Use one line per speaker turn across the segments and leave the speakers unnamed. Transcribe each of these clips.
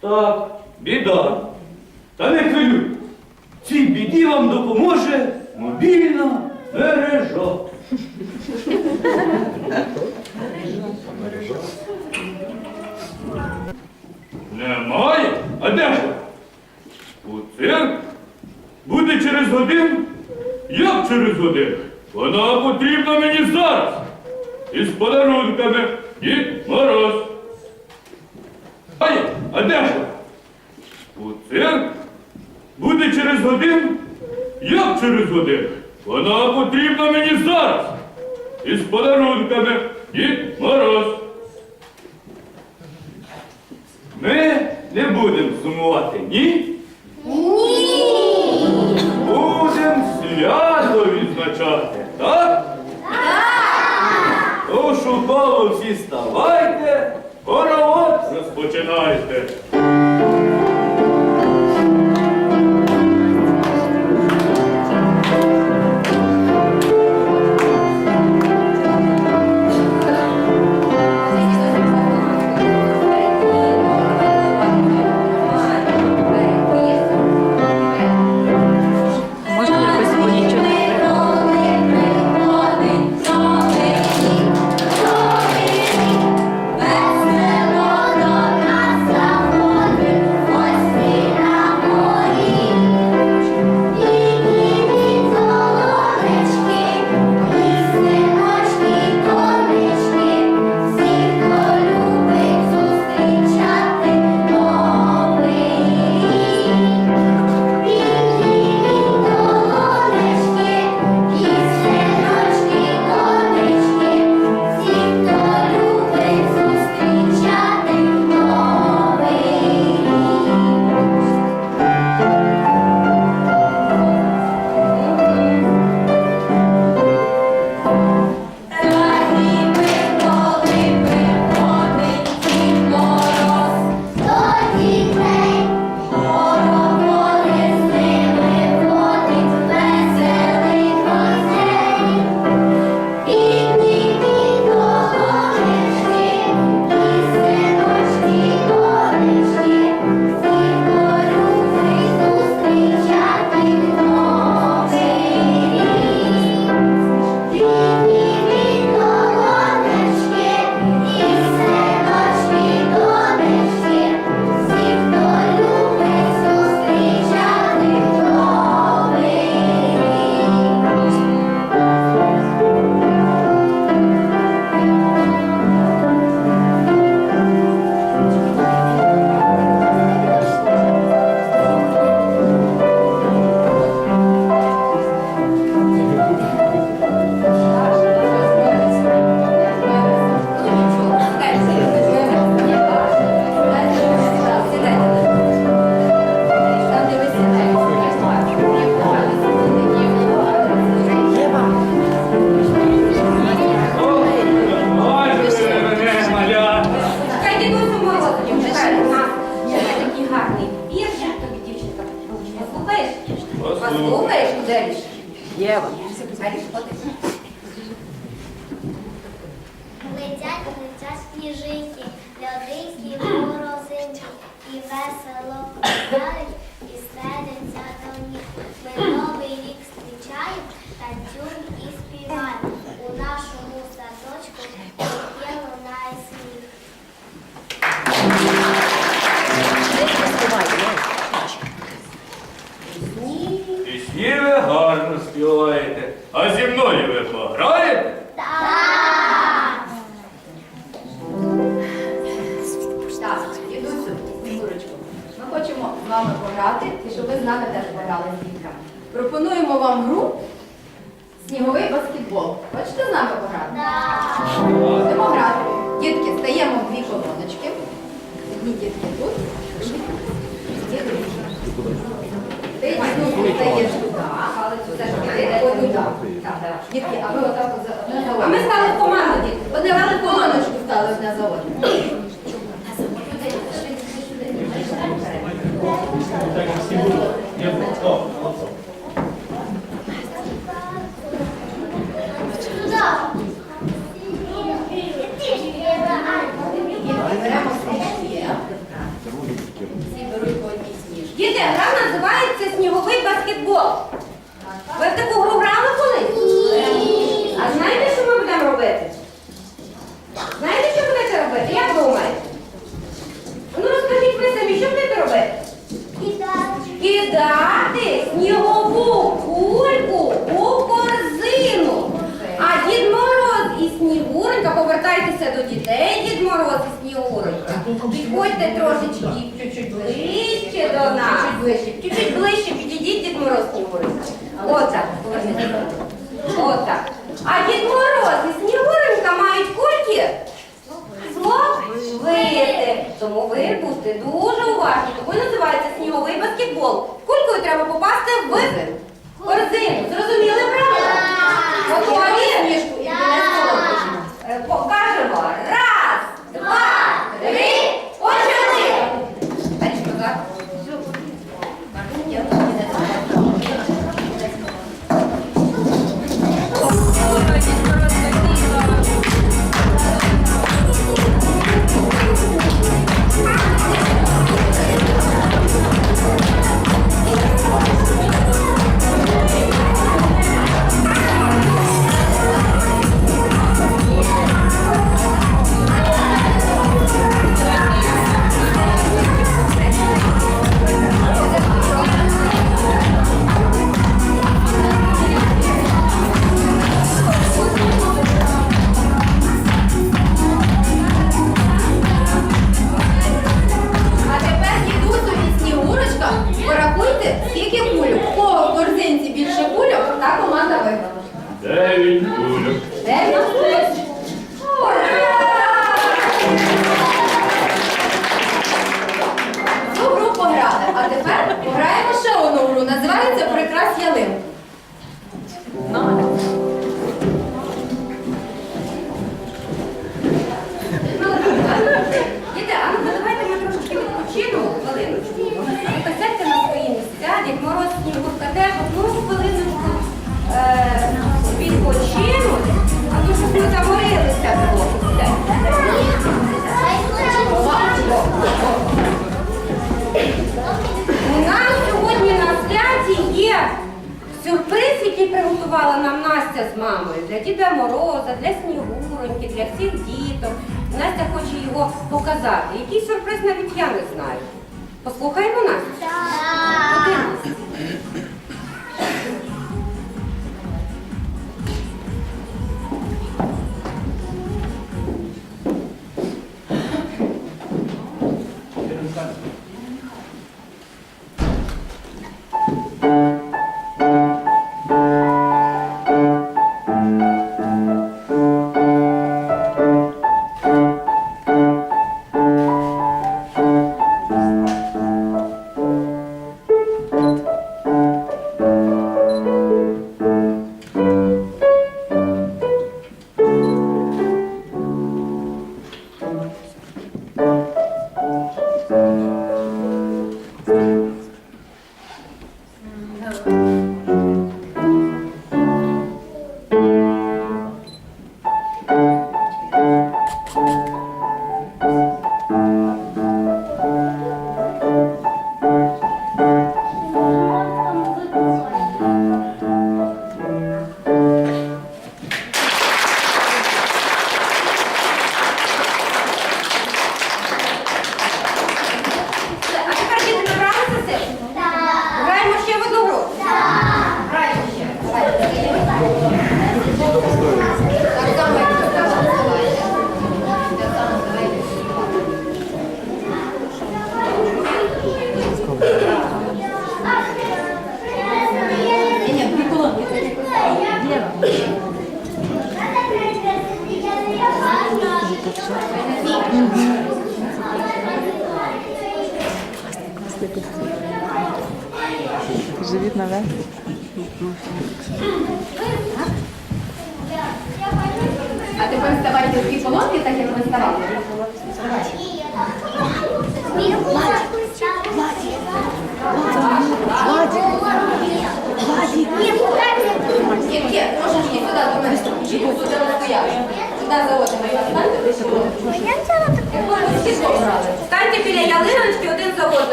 Так, біда. Та не хвилюй. Цій біді вам допоможе мобільна мережа. Немає? А де ж? У цирк? Буде через годину? Як через годину? Вона потрібна мені зараз. Із подарунками. Дід Мороз. Ай, а де ж? У церкві? Буде через годину? Як через годину? Вона потрібна мені зараз. Із подарунками. Дід Мороз. Ми не будемо сумувати, ні? Послухаю.
Послухаєш, Деліш?
Єва.
Летять, летять сніжинки, льодинки, морозинки, і весело кружляють, і сердяться до них. Ми новий рік зустрічаємо, танцюємо і співаємо.
Пісні ви гарно співаєте. А зі мною ви пограєте?
Так, дідусю, Снігурочко, ми хочемо з вами пограти і щоб ви з нами теж пограли з дітками. Пропонуємо вам гру Сніговий баскетбол. Хочете з нами пограти? Будемо грати. Дітки, стаємо в дві колоночки. Одні дітки тут. другі тут. А ми стали в команду, дітки. Одне але колоночку стали одне за одне. Беремо
А Дід Мороз і Снігуренька мають кульки зловити. Тому ви будьте дуже уважні. Такою називається сніговий баскетбол. Кулькою треба попасти в корзину. Зрозуміли правила? Готові? Покажемо Valeu! приготувала нам Настя з мамою для Діда Мороза, для Снігуроньки, для всіх діток. Настя хоче його показати. Який сюрприз навіть я не знаю. Послухаймо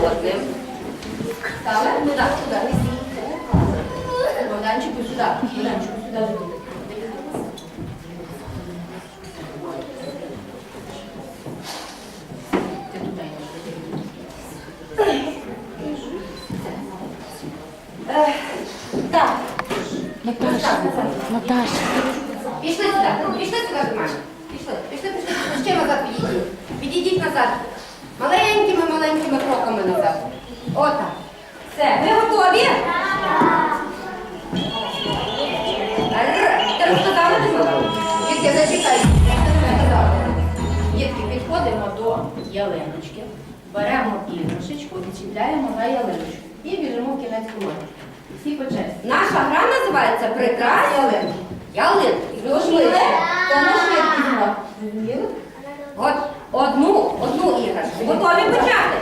Показали? Туди, туди. Богданчику сюди. Богданчику сюди. Ти туди Ех, Так. Наташа,
Наташа.
Пішли сюди, пішли сюди до мене. Пішли, пішли, пішли. Ще назад підійдіть. Підійдіть назад. Маленькими, маленькими кроками назад. Отак. Все, ви готові? Ти розказала Дітки, зачекайте. Дітки, підходимо до ялиночки, беремо іграшечку, відчіпляємо на ялиночку і біжимо в кінець колони. Всі по черзі. Наша гра називається Прикрас ялинки. Ялинки. Зрозуміли? Це на швидкість. Зрозуміли? От одну, одну іграшку. Готові почати?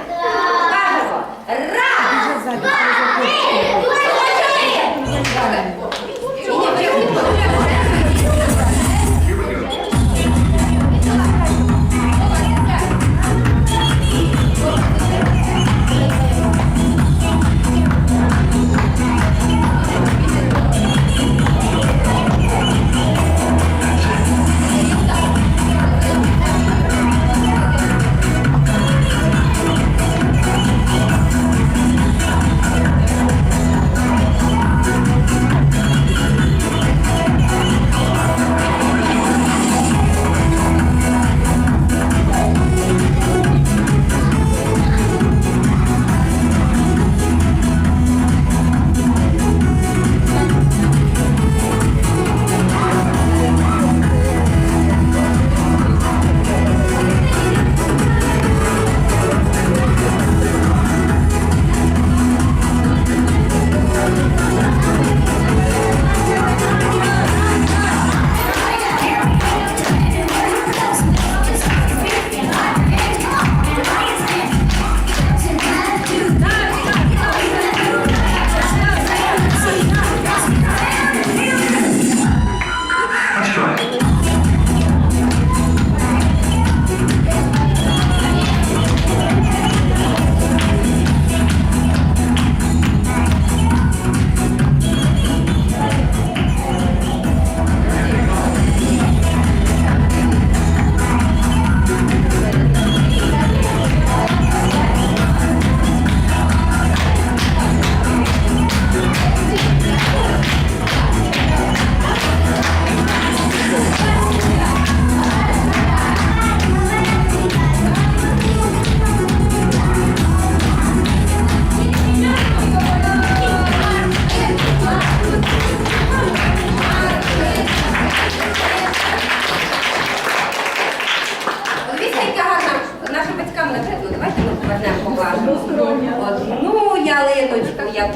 Кажемо. Раз, 在地。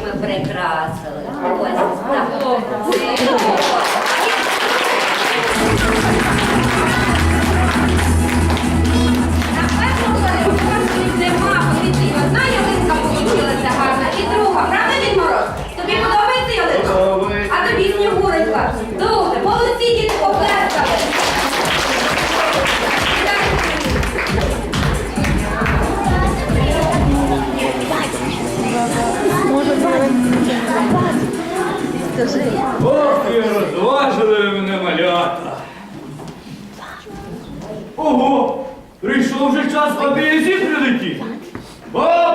Ми прикрасили. Ось так.
Ох, і розважили мене малята. Ого, прийшов вже час обіязі прилетіти. Бабо!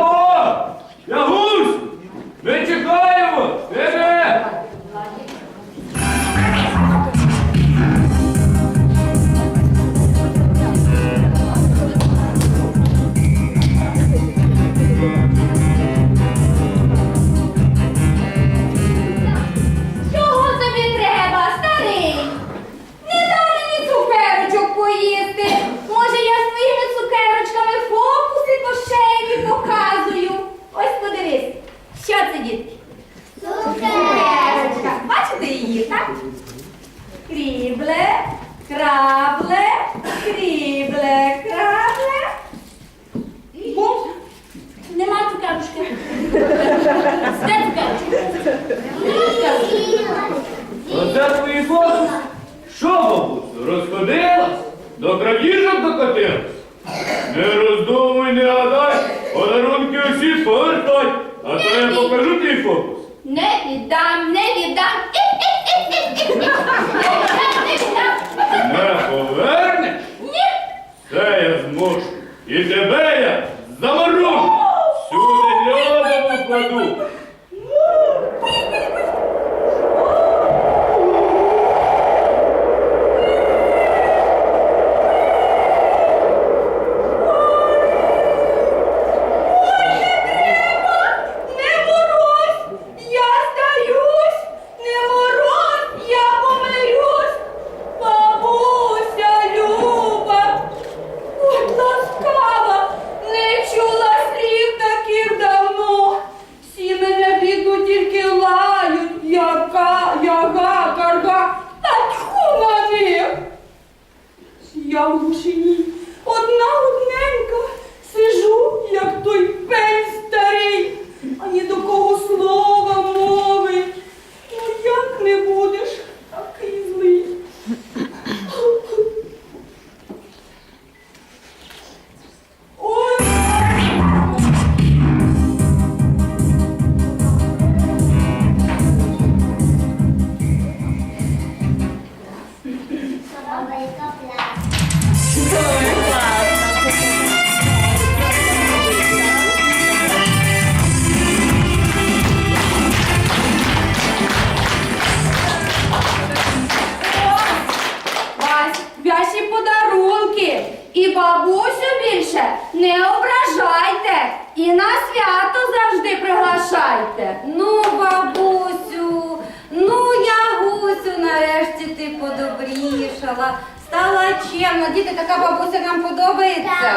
стала, стала чемна. Діти, така бабуся нам подобається.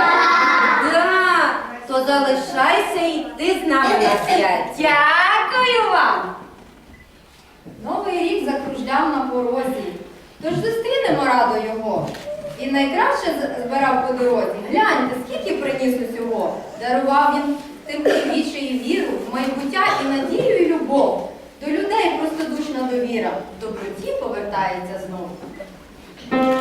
Да. То залишайся і ти з нами на святі. Дякую вам.
Новий рік закружляв на порозі. Тож зустрінемо радо його. І найкраще збирав по дорозі. Гляньте, скільки приніс усього. Дарував він тим і віру, в майбуття і надію, і любов. До людей простодушна довіра, в доброті повертається знову.
Thank you.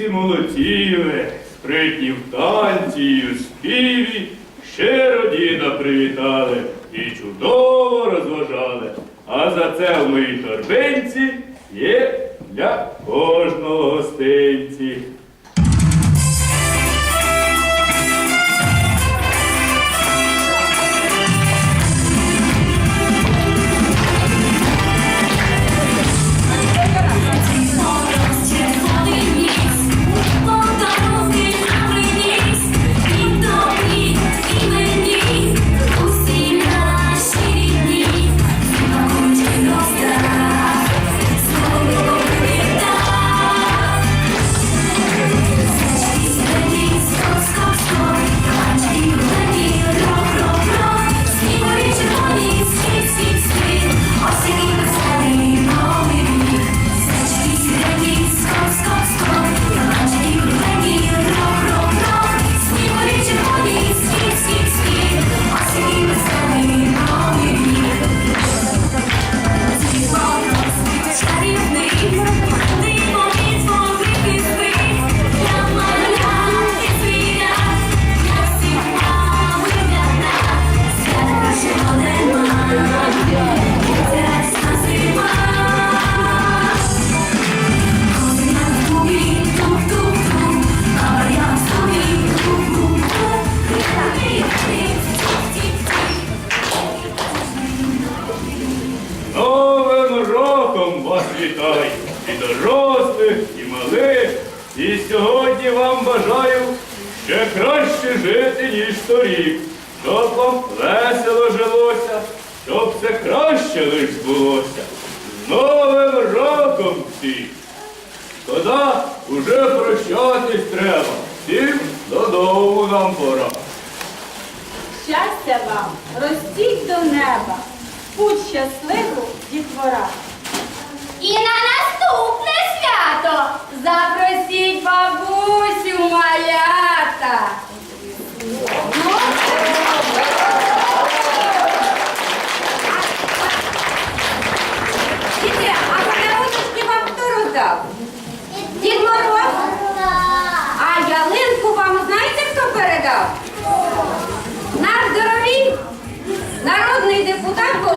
всі молодці спритні в танці і у співі.
Роком всіх! Шкода, уже прощатись треба. Всім додому нам пора.
Щастя вам, ростіть до неба, путь щасливу дітвора.
І на наступне свято запросіть бабусю малята. Ну, Діти, а подарунки вам хто? Дід Мороз? А ялинку вам знаєте, хто передав? Наш здоровий народний депутат